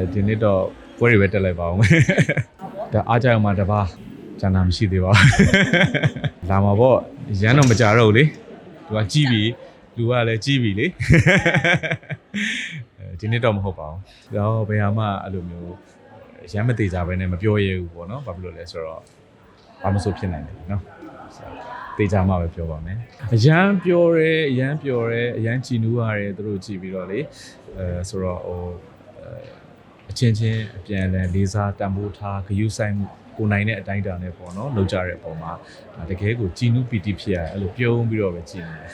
အဲဒီနေ့တော့ပွဲတွေပဲတက်လိုက်ပါအောင်ဒါအားကြအောင်မှာတပါကျန်တာမရှိသေးပါဘူးလာမှာပေါ့ရမ်းတော့မကြတော့ဘူးလေသူကကြီးပြီလူကလည်းကြီးပြီလေအဲဒီနေ့တော့မဟုတ်ပါဘူးတော့ဘယ်ဟာမှအဲ့လိုမျိုးရမ်းမသေးကြဘဲနဲ့မပြောရဘူးပေါ့နော်ဘာဖြစ်လို့လဲဆိုတော့ဘာမဆိုဖြစ်နိုင်တယ်နော်တေချာမှပဲပြောပါမယ်အရန်ပြောရဲအရန်ပြောရဲအရန်ကြည်နူးရတယ်သူတို့ကြည်ပြီးတော့လေအဲဆိုတော့ဟို အချင်းချင်းအပြန်အလှန်လေးစားတန်ဖိုးထားဂရုစိုက်မှုကိုနိုင်တဲ့အတိုင်းအတာနဲ့ပေါ့နော်လောက်ကြတဲ့အပေါ်မှာတကယ်ကိုကြည်နူးပီတိဖြစ်ရတယ်အဲ့လိုပြုံးပြီးတော့ပဲကြည်နေတယ်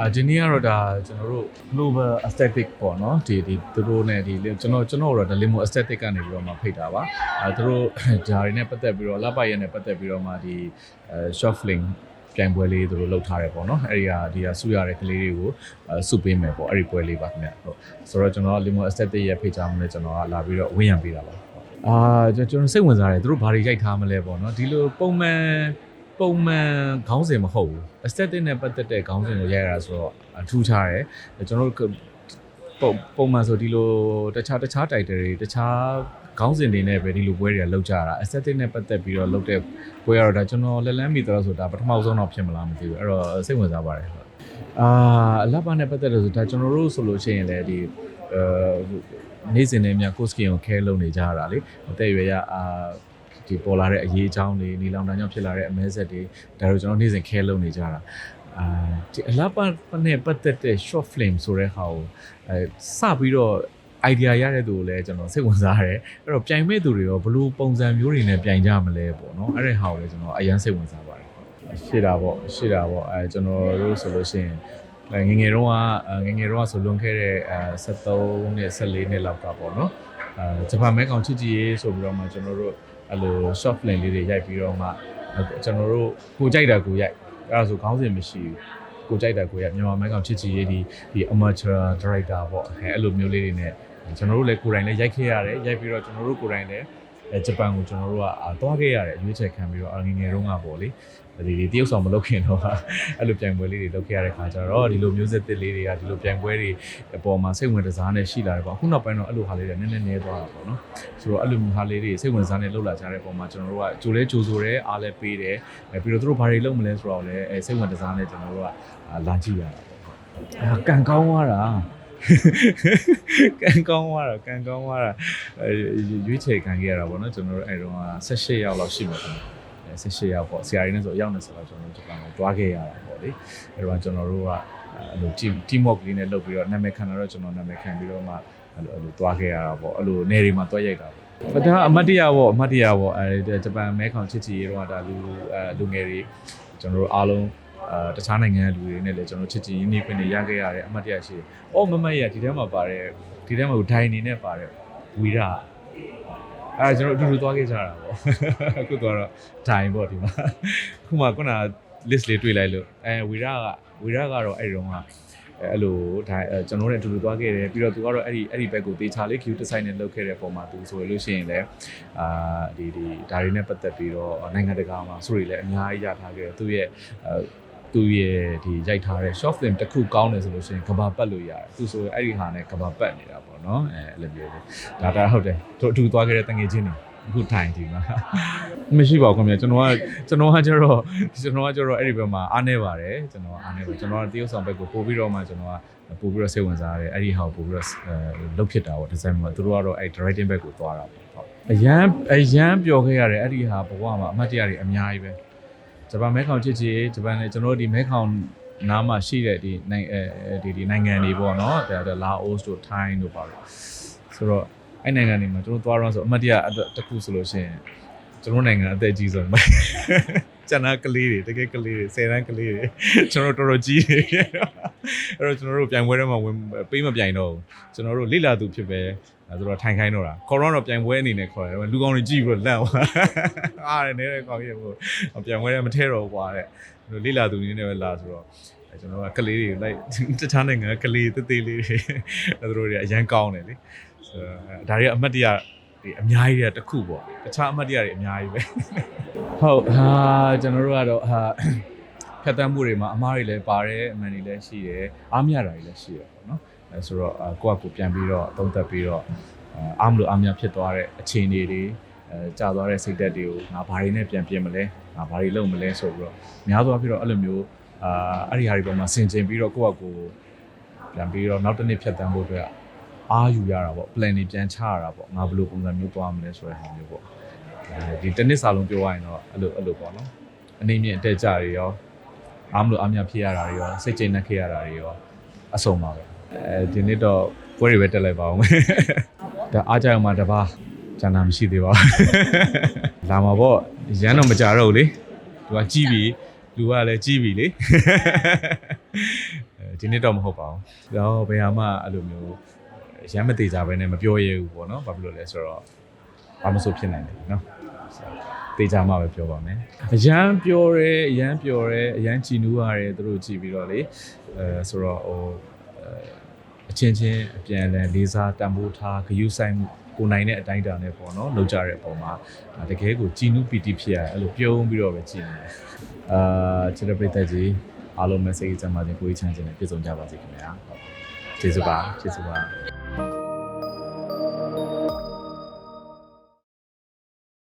အာဒီနေ့ကတော့ဒါကျွန်တော်တို့ global aesthetic ပေါ့နော်ဒီဒီသူတို့ ਨੇ ဒီကျွန်တော်ကျွန်တော်တို့ဒါ limo aesthetic ကနေပြီးတော့မှဖိတ်တာပါအဲသူတို့ဂျာရီနဲ့ပတ်သက်ပြီးတော့လပိုက်ရက်နဲ့ပတ်သက်ပြီးတော့မှဒီအဲ short film ပြိုင်ပွဲလေးသူတို့လုပ်ထားတယ်ပေါ့နော်အဲ့ဒီဟာဒီဟာစုရတဲ့ကလေးတွေကိုစုပေးမယ်ပေါ့အဲ့ဒီပွဲလေးပါခင်ဗျဟုတ်ဆိုတော့ကျွန်တော် limo aesthetic ရဲ့ဖိတ်ကြားမှုနဲ့ကျွန်တော်ကလာပြီးတော့ဝင်းရံပေးတာပါအာကျွန်တော်စိတ်ဝင်စားတယ်သူတို့ဘာတွေရိုက်ထားမလဲပေါ့နော်ဒီလိုပုံမှန်ပုံမှန်ခေါင်းစဉ်မဟုတ်ဘူး aesthetic နဲ့ပတ်သက်တဲ့ခေါင်းစဉ်ကိုရိုက်ရတာဆိုတော့အထူးခြားတယ်ကျွန်တော်တို့ပုံပုံမှန်ဆိုဒီလိုတခြားတခြား title တွေတခြား ခေါင်းစဉ်တွေနဲ့ပဲဒီလိုပွဲတွေကလောက်ကြတာ aesthetic နဲ့ပတ်သက်ပြီးတော့လောက်တဲ့ပွဲကတော့ဒါကျွန်တော်လက်လန်းမိတော့ဆိုတာပထမဆုံးတော့ဖြစ်မလားမသိဘူးအဲ့တော့စိတ်ဝင်စားပါတယ်အာအလပ်ပါနဲ့ပတ်သက်လို့ဆိုဒါကျွန်တော်တို့ဆိုလို့ရှိရင်လည်းဒီအဲနေ့စဉ်နဲ့များကိုစကင်ကိုခဲလုပ်နေကြရတာလေအသက်အရွယ်ရအာဒီပေါ်လာတဲ့အရေးအကြောင်းတွေနေလောင်တန်းကြောင့်ဖြစ်လာတဲ့အမဲဆက်တွေဒါတို့ကျွန်တော်နေ့စဉ်ခဲလုပ်နေကြတာအာဒီအလပ်ပါနဲ့ပတ်သက်တဲ့ short film ဆိုတဲ့ဟာကိုအဲစပြီးတော့ idea ရတဲ့သူကိုလည်းကျွန်တော်စိတ်ဝင်စားတယ်အဲ့တော့ပြိုင်မဲ့သူတွေရောဘယ်လိုပုံစံမျိုးတွေနဲ့ပြိုင်ကြမလဲပေါ့နော်အဲ့ဒီဟာကိုလည်းကျွန်တော်အရန်စိတ်ဝင်စားပါတယ်ရှိတာပေါ့ရှိတာပေါ့အဲကျွန်တော်တို့ဆိုလို့ရှိရင်ငငယ်တုန်းကငငယ်တုန်းကဆိုလွန်ခဲ့တဲ့အဲ73နဲ့14နှစ်လောက်ကပေါ့နော်အဲဂျပန်မဲကောင်ချစ်ကြည်ရေးဆိုပြီးတော့မှကျွန်တော်တို့အဲ့လို short film လေးတွေရိုက်ပြီးတော့မှကျွန်တော်တို့ကိုကြိုက်တာကိုရိုက်အဲ့ဒါဆိုခေါင်းစဉ်မရှိဘူးကိုကြိုက်တာကိုရမြန်မာမဲကောင်ချစ်ချီရေးဒီဒီ amateur director ပေါ့အဲအဲ့လိုမျိုးလေးတွေနဲ့ ကျွန်တော်တို့လည်းကိုယ်တိုင်လည်းရိုက်ခဲ့ရတယ်ရိုက်ပြီးတော့ကျွန်တော်တို့ကိုယ်တိုင်လည်းအဲဂျပန်ကိုကျွန်တော်တို့ကသွားခဲ့ရတယ်ရွေးချယ်ခံပြီးတော့ငငယ်တုန်းကပေါ့လေဒီဒီတရုတ်ဆောင်မလုပ်ခင်တော့အဲ့လိုပြိုင်ပွဲလေးတွေလုပ်ခဲ့ရတဲ့ခါကျတော့ဒီလိုမျိုးဆက်သစ်လေးတွေကဒီလိုပြိုင်ပွဲတွေအပေါ်မှာစိတ်ဝင်စားနဲ့ရှိလာတယ်ပေါ့အခုနောက်ပိုင်းတော့အဲ့လိုဟာလေးတွေနည်းနည်းနည်းသွားတာပေါ့နော်ဆိုတော့အဲ့လိုမျိုးဟာလေးတွေစိတ်ဝင်စားနဲ့လှုပ်လာကြတဲ့ပုံမှာကျွန်တော်တို့ကကြိုလဲကြိုဆိုတယ်အားလဲပေးတယ်ပြီးတော့သူတို့ဘာတွေလုပ်မလဲဆိုတော့လည်းစိတ်ဝင်စားနဲ့ကျွန်တော်တို့ကလာကြည့်ရတာပေါ့အာကန်ကောင်းသွားတာ ကန်ကောင်းသွားတာကန်ကောင်းသွားတာရွေးချယ်ခံခဲ့ရတာပေါ့နော်ကျွန်တော်တို့အဲတုန်းက18ရောက်လောက်ရှိမှာခင်ဗျ18ရောက်ပေါ့ဆရာကြီးနဲ့ဆိုရောက်နေဆိုတော့ကျွန်တော်တို့ဂျပန်ကိုတွားခဲ့ရတာပေါ့လေအဲတော့ကျွန်တော်တို့ကအဲ့လို team team work လေးနဲ့လုပ်ပြီးတော့နာမည်ခံတော့ကျွန်တော်နာမည်ခံပြီးတော့မှအဲ့လိုအဲ့လိုတွားခဲ့ရတာပေါ့အဲ့လိုနေတွေမှာတွားရိုက်တာပေါ့ဒါအမတ်တရပေါ့အမတ်တရပေါ့အဲဂျပန်မဲခေါင်ချစ်ချီရေတော့ဒါလူအဲလူငယ်တွေကျွန်တော်တို့အားလုံး အာတခြားနိုင်ငံလူတွေနဲ့လည်းကျွန်တော်ချစ်ချင်ရင်းနှီးခွင့်တွေရခဲ့ရတယ်အမှတ်တရရှိတယ်။အော်မမရဒီထဲမှာပါတယ်ဒီထဲမှာဒိုင်နေနဲ့ပါတယ်ဝီရာအဲကျွန်တော်အတူတူသွားခဲ့ကြတာပေါ့။အခုတော့ဒိုင်ပေါ့ဒီမှာအခုမှခုန list လေးတွေ့လိုက်လို့အဲဝီရာကဝီရာကတော့အဲ့ဒီတော့ကအဲ့လိုဒါကျွန်တော်တို့နဲ့အတူတူသွားခဲ့တယ်ပြီးတော့သူကတော့အဲ့ဒီအဲ့ဒီဘက်ကိုတေချာလေး queue design နဲ့လုပ်ခဲ့တဲ့ပုံမှာသူဆိုလို့ရှိရင်လည်းအာဒီဒီဒါတွေနဲ့ပတ်သက်ပြီးတော့နိုင်ငံတကာမှာဆိုရီလည်းအများကြီးရထားခဲ့တယ်သူရဲ့ သူရဲ့ဒီရိုက်ထားတဲ့ short film တစ်ခုကောင်းတယ်ဆိုလို့ရှိရင်ကဘာပတ်လို့ရတယ်သူဆိုအဲ့ဒီဟာနဲ့ကဘာပတ်နေတာပေါ့နော်အဲအဲ့လိုမျိုးဒါဒါဟုတ်တယ်တို့အတူသွားခဲ့တဲ့တငယ်ချင်းတွေအခုထိုင်ဒီမှာမရှိပါဘူးခင်ဗျာကျွန်တော်ကကျွန်တော်ကကျတော့ကျွန်တော်ကကျတော့အဲ့ဒီဘက်မှာအားနေပါတယ်ကျွန်တော်အားနေပါကျွန်တော်ကတရုတ်ဆောင်ဘက်ကိုပို့ပြီးတော့မှကျွန်တော်ကပို့ပြီးတော့စိတ်ဝင်စားရတယ်အဲ့ဒီဟာကိုပို့ပြီးတော့လုတ်ဖြစ်တာပေါ့ဒီဇိုင်းမှာသူတို့ကတော့အဲ့ directing ဘက်ကိုသွားတာပေါ့ဟုတ်အရန်အရန်ပျော်ခဲ့ရတယ်အဲ့ဒီဟာဘဝမှာအမှတ်တရတွေအများကြီးပဲ ဂျပန်မဲခေါင်ချစ်ချစ်ဂျပန်နဲ့ကျွန်တော်တို့ဒီမဲခေါင်နားမှာရှိတဲ့ဒီနိုင်အဲဒီဒီနိုင်ငံတွေပေါ့နော်ဒါလာအိုစ်တို့ထိုင်းတို့ပါတော့ဆိုတော့အဲ့နိုင်ငံတွေမှာကျွန်တော်သွားတော့ဆိုအမှတ်တရတစ်ခုဆိုလို့ရှိရင်ကျွန်တော်နိုင်ငံအသက်ကြီးဆုံးပဲကျန်တဲ့ကလေးတွေတကယ်ကလေးတွေ10တန်းကလေးတွေကျွန်တော်တော်တော်ကြီးနေအဲ့တော့ကျွန်တော်တို့ပြိုင်ပွဲထဲမှာဝင်ပေးမပြိုင်တော့ဘူးကျွန်တော်တို့လိလာသူဖြစ်ပဲ အဲဆိုတော့ထိုင်ခိုင်းတော့တာခေါ်တော့ပြိုင်ပွဲအနေနဲ့ခေါ်တယ်လူကောင်းတွေကြည့်ပြီးတော့လန့်သွားအားရနေတဲ့ကောင်းကြီးကိုပြိုင်ပွဲထဲမထဲတော့ကွာတဲ့လိလာသူနေနဲ့ပဲလာဆိုတော့အဲကျွန်တော်ကကလေးတွေလိုက်တခြားနိုင်ငံကလေးသေးသေးလေးတွေအဲတို့တွေအရန်ကောင်းတယ်လေဆိုတော့ဒါတွေအမှတ်တရဒီအများကြီးတွေတစ်ခုပေါ့တခြားအမှတ်တရတွေအများကြီးပဲဟုတ်ဟာကျွန်တော်တို့ကတော့ဟာ ဖြတ်တန်းမှုတွေမှာအမားတွေလည်းပါတယ်အမှန်တွေလည်းရှိတယ်အားမရတာတွေလည်းရှိတယ်ပေါ့နော်အဲဆိုတော့ကိုယ့်အကူပြန်ပြီးတော့အသုံးသက်ပြီးတော့အဲအားမလို့အားမရဖြစ်သွားတဲ့အခြေအနေတွေအဲကြာသွားတဲ့စိတ်ဓာတ်တွေကိုငါဘာတွေနဲ့ပြန်ပြင်မလဲငါဘာတွေလုပ်မလဲဆိုပြီးတော့များသောအားဖြင့်တော့အဲ့လိုမျိုးအာအဲ့ဒီဟာတွေပေါ်မှာဆင်ခြင်ပြီးတော့ကိုယ့်အကိုယ်ပြန်ပြီးတော့နောက်တစ်နေ့ဖြတ်တန်းဖို့အတွက်အားယူရတာပေါ့ plan တွေပြန်ချရတာပေါ့ငါဘယ်လိုပုံစံမျိုးသွားမလဲဆိုတဲ့ဟာမျိုးပေါ့အဲဒီတစ်နှစ်စာလုံးပြောရရင်တော့အဲ့လိုအဲ့လိုပေါ့နော်အနေမြင့်အတက်ကြတွေရော အားမလို့အားမရဖြစ်ရတာတွေရောစိတ်ကျဉ်နှက်ခဲ့ရတာတွေရောအဆုံးပါပဲအဲဒီနေ့တော့ပွဲတွေပဲတက်လိုက်ပါအောင်ဒါအားကြအောင်မှာတပါကျန်တာမရှိသေးပါဘူးလာမှာပေါ့ရမ်းတော့မကြတော့ဘူးလေသူကကြည့်ပြီလူကလည်းကြည့်ပြီလေအဲဒီနေ့တော့မဟုတ်ပါဘူးတော့ဘယ်ဟာမှအဲ့လိုမျိုးရမ်းမသေးကြဘဲနဲ့မပြောရဘူးပေါ့နော်ဘာဖြစ်လို့လဲဆိုတော့ဘာမဆိုဖြစ်နိုင်တယ်နော်တေးကြမှာပဲပြောပါမယ်အရန်ပြောရဲအရန်ပြောရဲအရန်ကြည်နူးရတယ်သူတို့ကြည်ပြီးတော့လေအဲဆိုတော့ဟိုအချင်းချင်းအပြန်အလှန်လေးစားတန်ဖိုးထားဂရုစိုက်မှုကိုနိုင်တဲ့အတိုင်းအတာနဲ့ပေါ့နော်လောက်ကြတဲ့အပေါ်မှာတကယ်ကိုကြည်နူးပီတိဖြစ်ရတယ်အဲ့လိုပြုံးပြီးတော့ပဲကြည်နေတယ်အာချစ်တဲ့ပရိသတ်ကြီးအားလုံး message ကြမှာခြင်းကိုကြီးချမ်းခြင်းနဲ့ပြည့်စုံကြပါစေခင်ဗျာဟုတ်ကျေးဇူးပါကျေးဇူးပါ